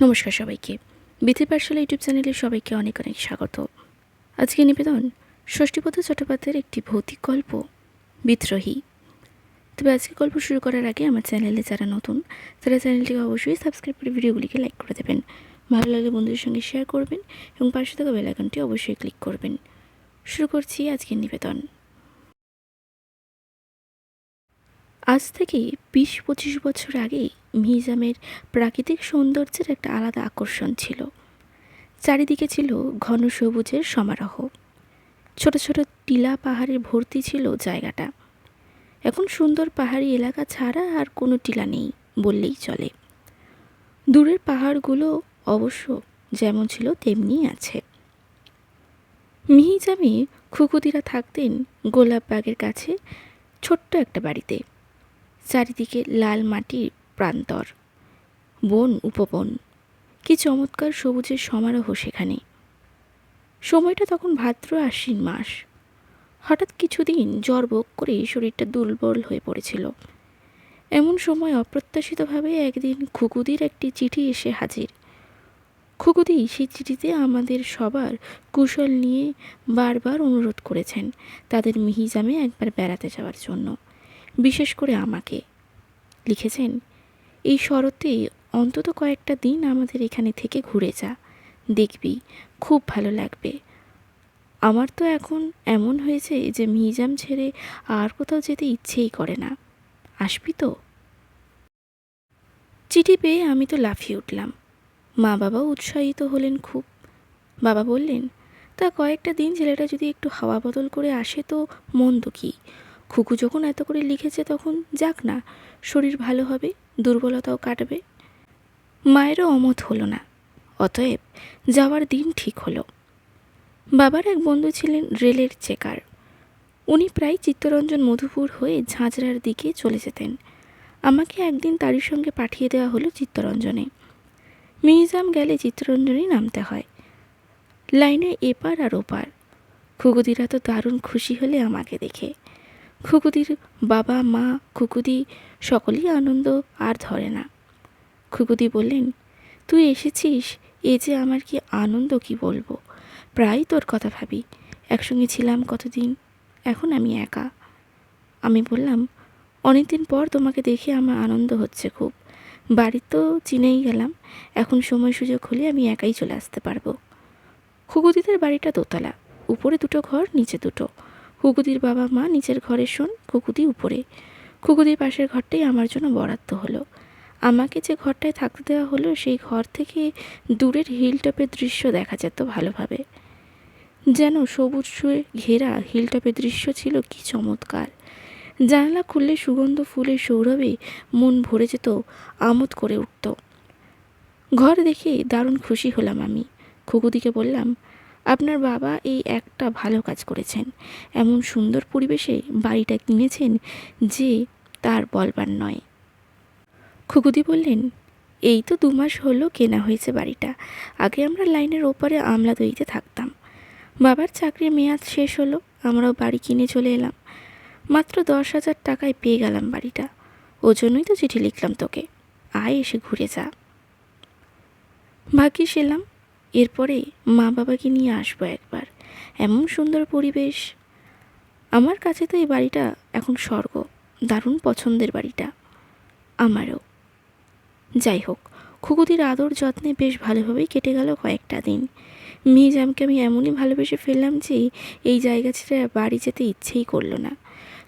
নমস্কার সবাইকে। বিথি পাঠশালা ইউটিউব চ্যানেলে সবাইকে অনেক অনেক স্বাগত। আজকে নিবেদন, ষষ্ঠীপদ চট্টোপাধ্যায়ের একটি ভৌতিক গল্প, বিদ্রোহী। তবে আজকে গল্প শুরু করার আগে আমার চ্যানেলে যারা নতুন, তারা চ্যানেলটিকে অবশ্যই সাবস্ক্রাইব করে ভিডিওগুলিকে লাইক করে দেবেন। ভালো লাগলে বন্ধুদের সঙ্গে শেয়ার করবেন এবং পাশে থাকা বেল আইকনটি অবশ্যই ক্লিক করবেন। শুরু করছি আজকের নিবেদন। আজ থেকে বিশ পঁচিশ বছর আগে মিজামের প্রাকৃতিক সৌন্দর্যের একটা আলাদা আকর্ষণ ছিল। চারিদিকে ছিল ঘন সবুজের সমারোহ। ছোট ছোট টিলা পাহাড়ে ভর্তি ছিল জায়গাটা। এখন সুন্দর পাহাড়ি এলাকা ছাড়া আর কোনো টিলা নেই বললেই চলে। দূরের পাহাড়গুলো অবশ্য যেমন ছিল তেমনি আছে। মিহিজামে খুকুদিরা থাকতেন গোলাপবাগের কাছে ছোট্ট একটা বাড়িতে। চারিদিকে লাল মাটির প্রান্তর। বন, উপবন। কি চমৎকার সবুজের সমারোহ সেখানে। সময়টা তখন ভাদ্র আশ্বিন মাস। হঠাৎ কিছুদিন জ্বর বোক করে শরীরটা দুর্বল হয়ে পড়েছিল। এমন সময় অপ্রত্যাশিতভাবে একদিন খুকুদির একটি চিঠি এসে হাজির। খুকুদি, সেই চিঠিতে আমাদের সবার কুশল নিয়ে বারবার অনুরোধ করেছেন তাদের মিহিজামে একবার বেড়াতে যাওয়ার জন্য। বিশেষ করে আমাকে। লিখেছেন, এই শরতে অন্তত কয়েকটা দিন আমাদের এখানে থেকে ঘুরে যা। দেখবি, খুব ভালো লাগবে। আমার তো এখন এমন হয়েছে যে মিজাম ছেড়ে আর কোথাও যেতে ইচ্ছেই করে না। আসবি তো? চিঠি পেয়ে আমি তো লাফিয়ে উঠলাম। মা বাবাও উৎসাহিত হলেন খুব। বাবা বললেন, তা কয়েকটা দিন ছেলেটা যদি একটু হাওয়া বদল করে আসে তো মন্দ কী? খুকু যখন এত করে লিখেছে তখন যাক না, শরীর ভালো হবে, দুর্বলতাও কাটবে। মায়েরও অমত হলো না, অতএব যাওয়ার দিন ঠিক হলো। বাবার এক বন্ধু ছিলেন রেলের চেকার। উনি প্রায় চিত্তরঞ্জন মধুপুর হয়ে ঝাঁঝরার দিকে চলে যেতেন। আমাকে একদিন তারই সঙ্গে পাঠিয়ে দেওয়া হলো চিত্তরঞ্জনে। মিউজিয়াম গেলে চিত্তরঞ্জনেই নামতে হয়। লাইনে এপার আর ওপার। খুগুদিরা তো দারুণ খুশি হলে আমাকে দেখে। খুকুদির বাবা, মা, খুকুদি সকলেই আনন্দ আর ধরে না। খুকুদি বললেন, তুই এসেছিস? এ যে আমার কি আনন্দ কি বলব? প্রায় তোর কথা ভাবি। একসঙ্গে ছিলাম কতদিন? এখন আমি একা। আমি বললাম, অনেকদিন পর তোমাকে দেখে আমার আনন্দ হচ্ছে খুব। বাড়ি তো চিনেই গেলাম। এখন সময় সুযোগ হলে আমি একাই চলে আসতে পারব। খুকুদিদের বাড়িটা দোতলা। উপরে দুটো ঘর, নিচে দুটো। কুকুদির বাবা মা নিচের ঘরে শোন কুকুদি উপরে। কুকুদির পাশের ঘরটাই আমার জন্য বরাদ্দ হলো। আমাকে যে ঘরটায় থাকতে দেওয়া হলো, সেই ঘর থেকে দূরের হিলটপের দৃশ্য দেখা যেত ভালোভাবে। যেন সবুজ শুয়ে ঘেরা হিলটপের দৃশ্য ছিল কি চমৎকার। জানালা খুললে সুগন্ধ ফুলের সৌরভে মন ভরে যেত, আমোদ করে উঠত। ঘর দেখে দারুণ খুশি হলাম আমি। খুকুদিকে বললাম আপনার বাবা এই একটা ভালো কাজ করেছেন। এমন সুন্দর পরিবেশে বাড়িটা কিনেছেন যে তার বলবার নয়। খুকুদি বললেন, এই তো দু মাস হলো কেনা হয়েছে বাড়িটা। আগে আমরা লাইনের ওপারে আমলা দইতে থাকতাম। বাবার চাকরির মেয়াদ শেষ হলো, আমরাও বাড়ি কিনে চলে এলাম। মাত্র দশ হাজার টাকায় পেয়ে গেলাম বাড়িটা। ও জন্যই তো চিঠি লিখলাম তোকে। আয় এসে ঘুরে যা। ভাগ্যিস এলাম এরপরে মা বাবাকে নিয়ে আসব একবার। এমন সুন্দর পরিবেশ। আমার কাছে তো এই বাড়িটা এখন স্বর্গ। দারুণ পছন্দের বাড়িটা। আমারও। যাই হোক, খুকুদির আদর যত্নে বেশ ভালোভাবেই কেটে গেল কয়েকটা দিন। মিহিজামকে আমি এমনই ভালোবেসে ফেললাম যে এই জায়গা ছেড়ে বাড়ি যেতে ইচ্ছেই করল না।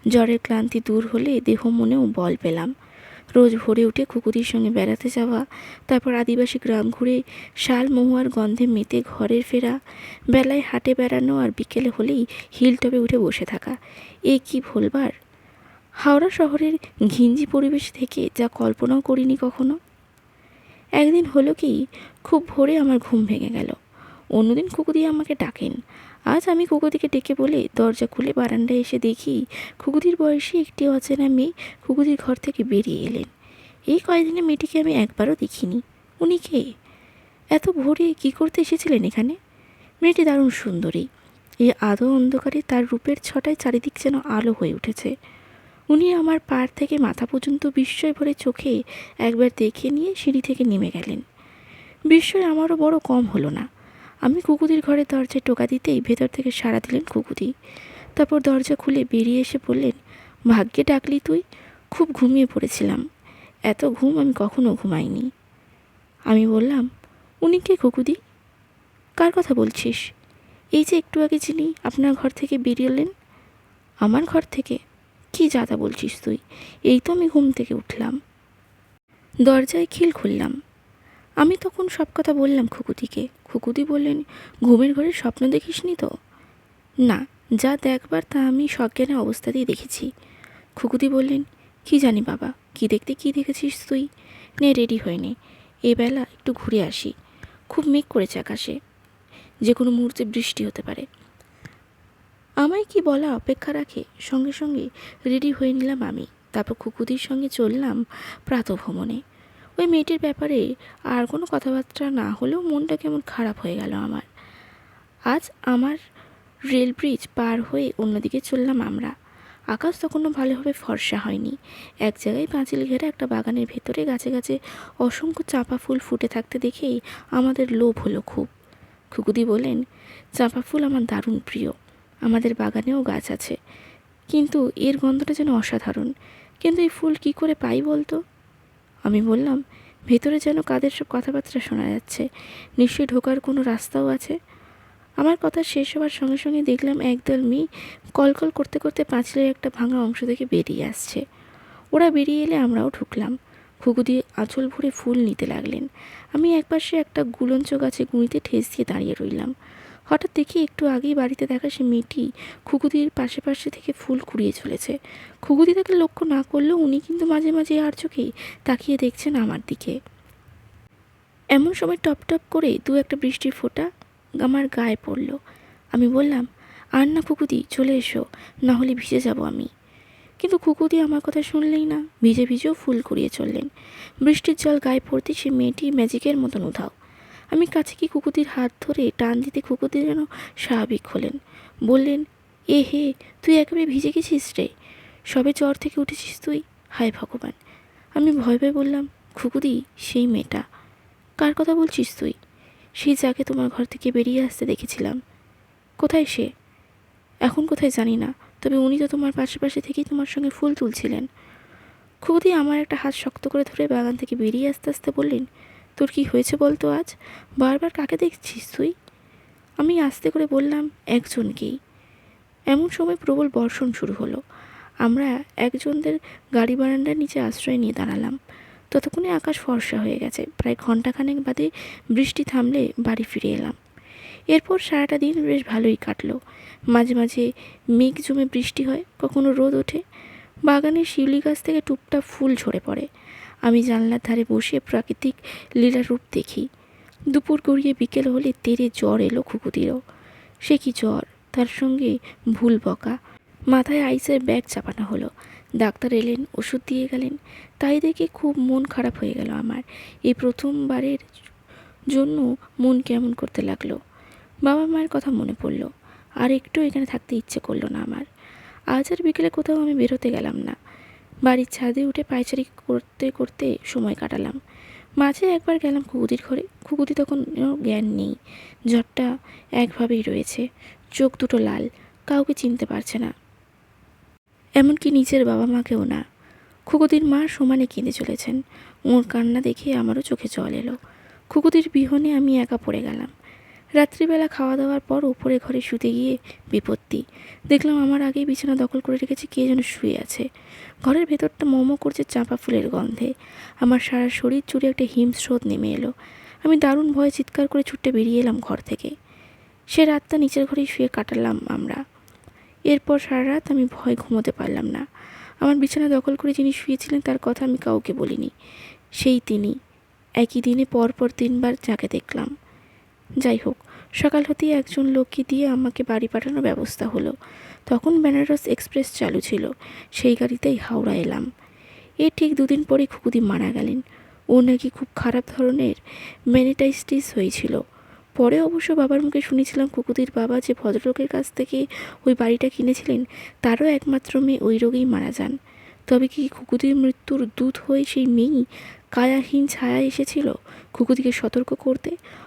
জ্বরের ক্লান্তি দূর হলে দেহ মনেও বল পেলাম। রোজ ভোরে উঠে কুকুরির সঙ্গে বেড়াতে যাওয়া, তারপর আদিবাসী গ্রাম ঘুরে শাল মহুয়ার গন্ধে মেতে ঘরের ফেরা, বেলায় হাটে বেড়ানো আর বিকেলে হলেই হিলটপে উঠে বসে থাকা, এ কি ভুলবার? হাওড়া শহরের ঘিঞ্জি পরিবেশ থেকে যা কল্পনাও করিনি কখনো। একদিন হলো কি, খুব ভোরে আমার ঘুম ভেঙে গেল। অন্যদিন কুকুদি আমাকে ডাকেন। আজ আমি কুকুদিকে ডেকে বলে দরজা খুলে বারান্দায় এসে দেখি কুকুদির বয়সী একটি অচেনা মেয়ে কুকুদির ঘর থেকে বেরিয়ে এলেন। এই কয়েকদিনে মেয়েটিকে আমি একবারও দেখিনি। উনি কে? এত ভোরে কী করতে এসেছিলেন এখানে? মেয়েটি দারুণ সুন্দরী। এই আদৌ অন্ধকারে তার রূপের ছটায় চারিদিক যেন আলো হয়ে উঠেছে। উনি আমার পাড় থেকে মাথা পর্যন্ত বিস্ময় ভরে চোখে একবার দেখে নিয়ে সিঁড়ি থেকে নেমে গেলেন। বিস্ময় আমারও বড় কম হলো না। আমি কুকুদির ঘরের দরজায় টোকা দিতেই ভেতর থেকে সাড়া দিলেন কুকুদি তারপর দরজা খুলে বেরিয়ে এসে বললেন, ভাগ্যে ডাকলি তুই? খুব ঘুমিয়ে পড়েছিলাম। এত ঘুম আমি কখনো ঘুমাইনি। আমি বললাম, উনি কে কুকুদি কার কথা বলছিস? এই যে একটু আগে যিনি আপনার ঘর থেকে বেরিয়েলেন আমার ঘর থেকে? কি যাতা বলছিস তুই? এই তো আমি ঘুম থেকে উঠলাম। দরজায় খিল খুললাম। আমি তখন সব কথা বললাম খুকুদিকে খুকুদি বললেন, ঘুমের ঘরে স্বপ্ন দেখিসনি তো? না, যা দেখবার তা আমি সজ্ঞানে অবস্থাতেই দেখেছি। খুকুদি বললেন, কি জানি বাবা, কি দেখতে কি দেখেছিস তুই? নে, রেডি হয়ে নে, এ বেলা একটু ঘুরে আসি। খুব মেঘ করেছে আকাশে যে কোনো মুহূর্তে বৃষ্টি হতে পারে। আমায় কি বলা অপেক্ষা রাখে? সঙ্গে সঙ্গে রেডি হয়ে নিলাম আমি। তারপর কুকুদির সঙ্গে চললাম প্রাতভ্রমণে। ওই মেয়েটির ব্যাপারে আর কোনো কথাবার্তা না হলেও মনটা কেমন খারাপ হয়ে গেল আমার। আজ আমার রেল ব্রিজ পার হয়ে অন্যদিকে চললাম আমরা। আকাশ তখনও ভালোভাবে ফর্সা হয়নি। এক জায়গায় পাঁচিল ঘেরা একটা বাগানের ভেতরে গাছে গাছে অসংখ্য চাঁপা ফুল ফুটে থাকতে দেখেই আমাদের লোভ হলো খুব। খুকুদি বলেন চাঁপা ফুল আমার দারুণ প্রিয়। আমাদের বাগানেও গাছ আছে। কিন্তু এর গন্ধটা যেন অসাধারণ। কিন্তু এই ফুল কি করে পাই বলতো? আমি বললাম, ভেতরে যেন কাদের সব কথাবার্তা শোনা যাচ্ছে। নিশ্চয়ই ঢোকার কোনো রাস্তাও আছে? আমার কথা শেষ হওয়ার সঙ্গে সঙ্গে দেখলাম একদল মেয়ে কলকল করতে করতে পাঁচিলের একটা ভাঙা অংশ থেকে বেরিয়ে আসছে। ওরা বেরিয়ে এলে আমরাও ঢুকলাম। ঘুঘু দিয়ে আঁচল ভরে ফুল নিতে লাগলেন। আমি একপাশে একটা গুলঞ্চ গাছে গুঁড়িতে ঠেস দিয়ে দাঁড়িয়ে রইলাম। হঠাৎ দেখি একটু আগেই বাড়িতে দেখা সে মেয়েটি খুকুদির পাশে পাশে থেকে ফুল কুড়িয়ে চলেছে। খুকুদি তাকে লক্ষ্য না করলেও উনি কিন্তু মাঝে মাঝে আর চোখেই তাকিয়ে দেখছেন আমার দিকে। এমন সময় টপ টপ করে দু একটা বৃষ্টির ফোঁটা আমার গায়ে পড়ল। আমি বললাম, আর না খুকুদি, চলে এসো, না হলে ভিজে যাব আমি। কিন্তু খুকুদি আমার কথা শুনলেই না, ভিজে ভিজেও ফুল কুড়িয়ে চললেন। বৃষ্টির জল গায়ে পড়তে সে মেয়েটি ম্যাজিকের মতন উধাও। আমি কাছে কি কুকুদির হাত ধরে টান দিতে কুকুদি যেন স্বাভাবিক হলেন? বললেন, এ হে, তুই একেবারে ভিজে গেছিস রে। সবে জ্বর থেকে উঠেছিস তুই, হায় ভগবান। আমি ভয় ভয়ে বললাম খুকুদি সেই মেয়েটা। কার কথা বলছিস তুই? সেই যাকে তোমার ঘর থেকে বেরিয়ে আসতে দেখেছিলাম। কোথায় সে? এখন কোথায় জানি না, তবে উনি তো তোমার পাশে পাশে থেকেই তোমার সঙ্গে ফুল তুলছিলেন। খুবই আমার একটা হাত শক্ত করে ধরে বাগান থেকে বেরিয়ে আসতে আসতে বললেন তোর কি হয়েছে বলতো আজ? বারবার কাকে দেখছিস তুই? আমি আস্তে করে বললাম, একজনকেই। এমন সময় প্রবল বর্ষণ শুরু হলো। আমরা একজনদের গাড়ি বারান্দার নিচে আশ্রয় নিয়ে দাঁড়ালাম। ততক্ষণে আকাশ ফর্সা হয়ে গেছে। প্রায় ঘন্টাখানেক বাদে বৃষ্টি থামলে বাড়ি ফিরে এলাম। এরপর সারাটা দিন বেশ ভালোই কাটলো। মাঝে মাঝে মেঘ জমে বৃষ্টি হয়, কখনো রোদ ওঠে। বাগানের শিউলি গাছ থেকে টুপটাপ ফুল ঝরে পড়ে। আমি জানলার ধারে বসে প্রাকৃতিক লীলা রূপ দেখি। দুপুর গড়িয়ে বিকেল হলে তেরে জ্বর এলো খুকুদিরও সে কি জ্বর? তার সঙ্গে ভুল বকা। মাথায় আইসের ব্যাগ চাপানো হলো। ডাক্তার এলেন, ওষুধ দিয়ে গেলেন। তাই দেখে খুব মন খারাপ হয়ে গেল আমার। এই প্রথমবারের জন্য মন কেমন করতে লাগল। বাবা মায়ের কথা মনে পড়ল। আর একটু এখানে থাকতে ইচ্ছে করল না আমার। আজ আর বিকেলে কোথাও আমি বেরোতে গেলাম না। বাড়ির ছাদে উঠে পায়চারি করতে করতে সময় কাটালাম। মাঝে একবার গেলাম কুকুদির ঘরে। কুকুদি তখন জ্ঞান নেই। জ্বরটা একভাবেই রয়েছে। চোখ দুটো লাল। কাউকে চিনতে পারছে না। এমনকি নিজের বাবা মাকেও না। খুকুদির মা সমানে কেঁদে চলেছেন। ওর কান্না দেখে আমারও চোখে জল এলো। খুকুদির বিহনে আমি একা পড়ে গেলাম। রাত্রিবেলা খাওয়া দাওয়ার পর উপরে ঘরে শুতে গিয়ে বিপত্তি। দেখলাম আমার আগেই বিছানা দখল করে রেখেছে কে যেন শুয়ে আছে। ঘরের ভেতরটা মোমো করছে চাঁপা ফুলের গন্ধে। আমার সারা শরীর জুড়ে একটা হিমস্রোত নেমে এলো। আমি দারুণ ভয়ে চিৎকার করে ছুটে বেরিয়ে এলাম ঘর থেকে। সে রাতটা নিচের ঘরেই শুয়ে কাটালাম আমরা। এরপর সারা রাত আমি ভয় ঘুমোতে পারলাম না। আমার বিছানা দখল করে যিনি শুয়েছিলেন তার কথা আমি কাউকে বলিনি। সেই তিনি। একই দিনে পরপর তিনবার যাকে দেখলাম। যাই হোক, সকাল হতেই একজন লোককে দিয়ে আমাকে বাড়ি পাঠানোর ব্যবস্থা হলো। তখন বেনারস এক্সপ্রেস চালু ছিল। সেই গাড়িতেই হাওড়া এলাম। এর ঠিক দুদিন পরে খুকুদি মারা গেলেন। ও নাকি খুব খারাপ ধরনের ম্যানিটাইস্টিস হয়েছিল। পরে অবশ্য বাবার মুখে শুনেছিলাম কুকুদির বাবা যে ভদ্রলোকের কাছ থেকে ওই বাড়িটা কিনেছিলেন, তারও একমাত্র মেয়ে ওই রোগেই মারা যান। তবে কি কুকুদির মৃত্যুর দূত হয়ে সেই মেয়েই কায়াহীন ছায়া এসেছিল খুকুদিকে সতর্ক করতে?